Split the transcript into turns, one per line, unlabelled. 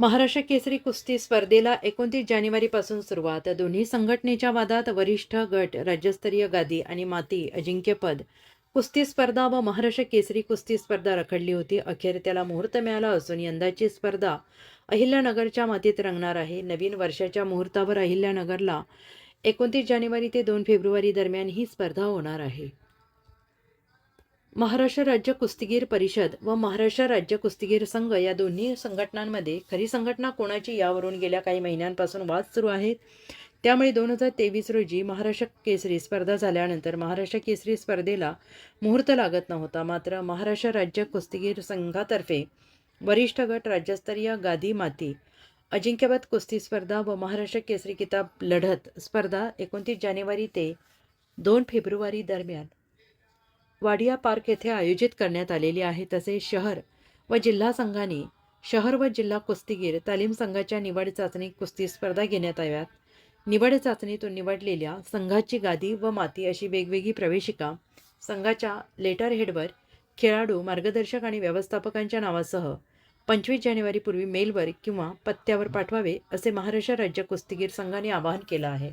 महाराष्ट्र केसरी कुस्ती स्पर्धेला एकोणतीस जानेवारीपासून सुरुवात. दोन्ही संघटनेच्या वादात वरिष्ठ गट राज्यस्तरीय गादी आणि माती अजिंक्यपद कुस्ती स्पर्धा व महाराष्ट्र केसरी कुस्ती स्पर्धा रखडली होती. अखेर त्याला मुहूर्त मिळाला असून यंदाची स्पर्धा अहिल्यानगरच्या मातीत रंगणार आहे. नवीन वर्षाच्या मुहूर्तावर अहिल्यानगरला एकोणतीस जानेवारी ते दोन फेब्रुवारी दरम्यान ही स्पर्धा होणार आहे. महाराष्ट्र राज्य कुस्तीगीर परिषद व महाराष्ट्र राज्य कुस्तीगीर संघ या दोन्ही संघटनांमध्ये खरी संघटना कोणाची यावरून गेल्या काही महिन्यांपासून वाद सुरू आहेत? त्यामुळे दोन हजार तेवीस रोजी महाराष्ट्र केसरी स्पर्धा झाल्यानंतर महाराष्ट्र केसरी स्पर्धेला मुहूर्त लागत नव्हता. मात्र महाराष्ट्र राज्य कुस्तीगीर संघातर्फे वरिष्ठ गट राज्यस्तरीय गादी माती अजिंक्यपद कुस्ती स्पर्धा व महाराष्ट्र केसरी किताब लढत स्पर्धा एकोणतीस जानेवारी ते दोन फेब्रुवारी दरम्यान वाडिया पार्क येथे आयोजित करण्यात आलेली आहे. तसेच शहर व जिल्हा संघाने शहर व जिल्हा कुस्तीगीर तालीम संघाच्या निवड चाचणी कुस्ती स्पर्धा घेण्यात याव्यात निवड चाचणीतून निवडलेल्या संघाची गादी व माती अशी वेगवेगळी प्रवेशिका संघाच्या लेटर हेडवर खेळाडू मार्गदर्शक आणि व्यवस्थापकांच्या नावासह पंचवीस जानेवारीपूर्वी मेलवर किंवा पत्त्यावर पाठवावे असे महाराष्ट्र राज्य कुस्तीगीर संघाने आवाहन केलं आहे.